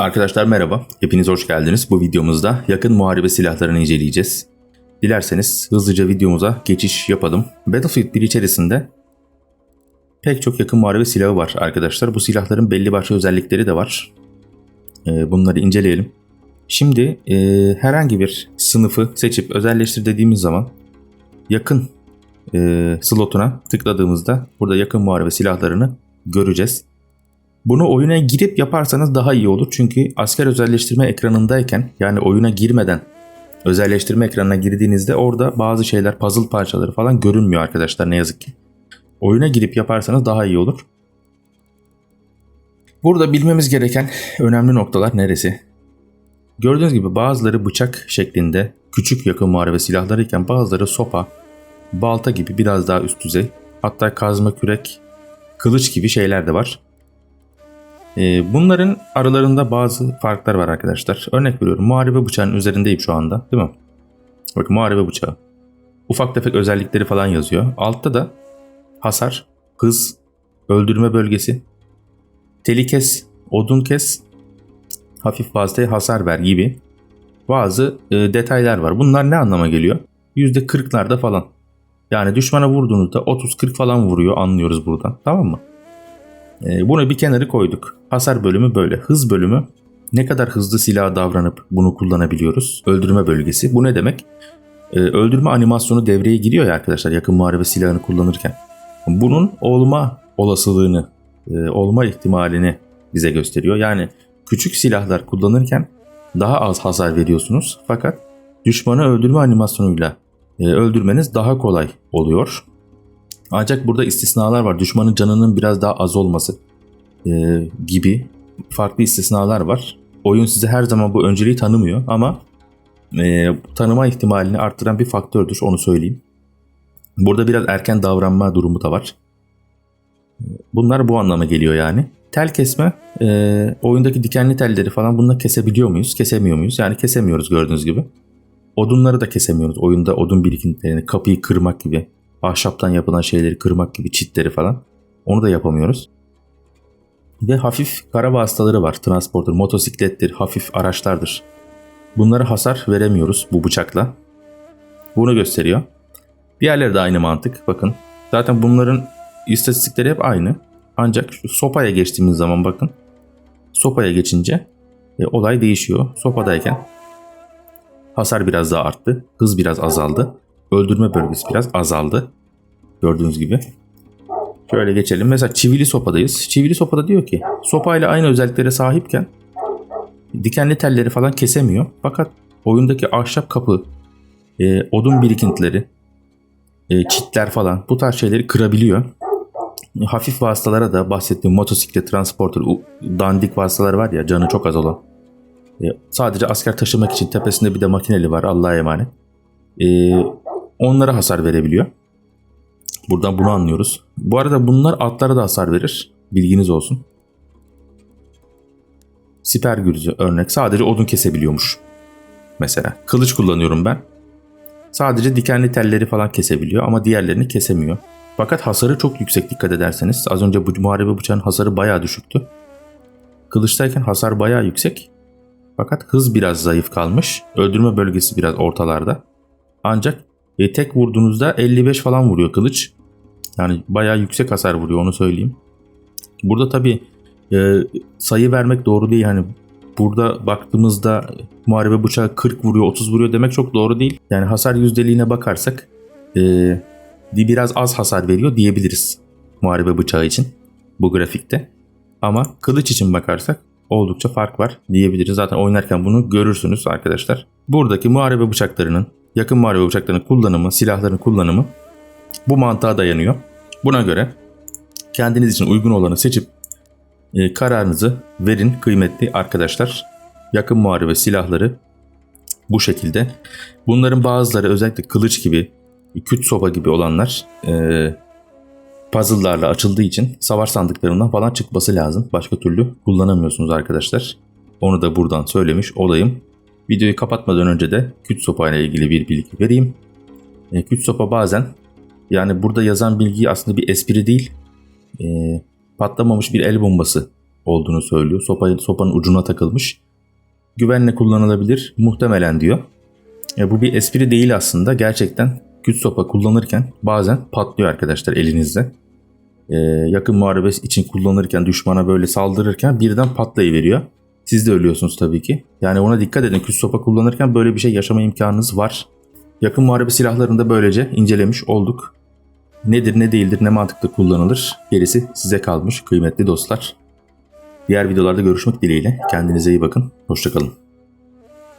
Arkadaşlar merhaba, hepiniz hoş geldiniz. Bu videomuzda yakın muharebe silahlarını inceleyeceğiz. Dilerseniz hızlıca videomuza geçiş yapalım. Battlefield 1 içerisinde pek çok yakın muharebe silahı var arkadaşlar. Bu silahların belli başlı özellikleri de var. Ee, Bunları inceleyelim. Şimdi e, herhangi bir sınıfı seçip özelleştir dediğimiz zaman yakın e, slotuna tıkladığımızda burada yakın muharebe silahlarını göreceğiz. Bunu oyuna girip yaparsanız daha iyi olur. Çünkü asker özelleştirme ekranındayken yani oyuna girmeden özelleştirme ekranına girdiğinizde orada bazı şeyler puzzle parçaları falan görünmüyor arkadaşlar ne yazık ki. Oyuna girip yaparsanız daha iyi olur. Burada bilmemiz gereken önemli noktalar neresi? Gördüğünüz gibi bazıları bıçak şeklinde küçük yakın muharebe silahları iken bazıları sopa, balta gibi biraz daha üst düzey. Hatta kazma kürek, kılıç gibi şeyler de var. Ee, bunların aralarında bazı farklar var arkadaşlar. Örnek veriyorum muharebe bıçağının üzerindeyim şu anda değil mi? Bakın muharebe bıçağı. Ufak tefek özellikleri falan yazıyor. Altta da hasar, hız, öldürme bölgesi, teli kes, odun kes, hafif vasıtaya hasar ver gibi bazı e, detaylar var. Bunlar ne anlama geliyor? %40'larda falan. Yani düşmana vurduğunuzda 30-40 falan vuruyor anlıyoruz buradan. Tamam mı? E, bunu bir kenarı koyduk. Hasar bölümü böyle. Hız bölümü ne kadar hızlı silaha davranıp bunu kullanabiliyoruz. Öldürme bölgesi. Bu ne demek? E, öldürme animasyonu devreye giriyor ya arkadaşlar yakın muharebe silahını kullanırken. Bunun olma olasılığını, e, olma ihtimalini bize gösteriyor. Yani küçük silahlar kullanırken daha az hasar veriyorsunuz. Fakat düşmanı öldürme animasyonuyla e, öldürmeniz daha kolay oluyor. Ancak burada istisnalar var. Düşmanın canının biraz daha az olması e, gibi farklı istisnalar var. Oyun size her zaman bu önceliği tanımıyor ama e, tanıma ihtimalini arttıran bir faktördür onu söyleyeyim. Burada biraz erken davranma durumu da var. Bunlar bu anlama geliyor yani. Tel kesme, e, oyundaki dikenli telleri falan bununla kesebiliyor muyuz, kesemiyor muyuz? Yani kesemiyoruz gördüğünüz gibi. Odunları da kesemiyoruz. Oyunda odun birikintilerini, kapıyı kırmak gibi, ahşaptan yapılan şeyleri kırmak gibi, çitleri falan. Onu da yapamıyoruz. Ve hafif kara vasıtaları var. Transporter, motosiklettir, hafif araçlardır. Bunlara hasar veremiyoruz bu bıçakla. Bunu gösteriyor. Diğerleri de aynı mantık. Bakın. Zaten bunların istatistikleri hep aynı. Ancak şu sopaya geçtiğimiz zaman bakın. Sopaya geçince e, olay değişiyor. Sopadayken hasar biraz daha arttı. Hız biraz azaldı. Öldürme bölgesi biraz azaldı. Gördüğünüz gibi. Şöyle geçelim. Mesela çivili sopadayız. Çivili sopada diyor ki sopayla aynı özelliklere sahipken dikenli telleri falan kesemiyor. Fakat oyundaki ahşap kapı, e, odun birikintileri, e, çitler falan bu tarz şeyleri kırabiliyor. Hafif vasıtalara da bahsettiğim motosiklet, transporter, dandik vasıtalar var ya canı çok az olan. E, sadece asker taşımak için tepesinde bir de makineli var Allah'a emanet. E, onlara hasar verebiliyor. Buradan bunu anlıyoruz. Bu arada bunlar atlara da hasar verir. Bilginiz olsun. Siper gürüzü örnek sadece odun kesebiliyormuş. Mesela kılıç kullanıyorum ben. Sadece dikenli telleri falan kesebiliyor ama diğerlerini kesemiyor. Fakat hasarı çok yüksek dikkat ederseniz. Az önce bu muharebe bıçağın hasarı bayağı düşüktü. Kılıçtayken hasar bayağı yüksek. Fakat hız biraz zayıf kalmış. Öldürme bölgesi biraz ortalarda. Ancak e, tek vurduğunuzda 55 falan vuruyor kılıç. Yani bayağı yüksek hasar vuruyor onu söyleyeyim. Burada tabi sayı vermek doğru değil. Yani burada baktığımızda muharebe bıçağı 40 vuruyor 30 vuruyor demek çok doğru değil. Yani hasar yüzdeliğine bakarsak e, biraz az hasar veriyor diyebiliriz muharebe bıçağı için bu grafikte. Ama kılıç için bakarsak oldukça fark var diyebiliriz. Zaten oynarken bunu görürsünüz arkadaşlar. Buradaki muharebe bıçaklarının, yakın muharebe bıçaklarının kullanımı, silahların kullanımı bu mantığa dayanıyor. Buna göre kendiniz için uygun olanı seçip e, kararınızı verin kıymetli arkadaşlar. Yakın muharebe silahları bu şekilde. Bunların bazıları özellikle kılıç gibi, küt sopa gibi olanlar e, puzzle'larla açıldığı için savaş sandıklarından falan çıkması lazım. Başka türlü kullanamıyorsunuz arkadaşlar. Onu da buradan söylemiş olayım. Videoyu kapatmadan önce de küt sopa ilgili bir bilgi vereyim. E, küt sopa bazen yani burada yazan bilgi aslında bir espri değil. E, patlamamış bir el bombası olduğunu söylüyor. Sopa, sopanın ucuna takılmış. Güvenle kullanılabilir muhtemelen diyor. E, bu bir espri değil aslında. Gerçekten güç sopa kullanırken bazen patlıyor arkadaşlar elinizde. E, yakın muharebe için kullanırken düşmana böyle saldırırken birden patlayıveriyor. Siz de ölüyorsunuz tabii ki. Yani ona dikkat edin. Küs sopa kullanırken böyle bir şey yaşama imkanınız var. Yakın muharebe silahlarını da böylece incelemiş olduk. Nedir ne değildir ne mantıklı kullanılır gerisi size kalmış kıymetli dostlar. Diğer videolarda görüşmek dileğiyle. Kendinize iyi bakın. Hoşçakalın.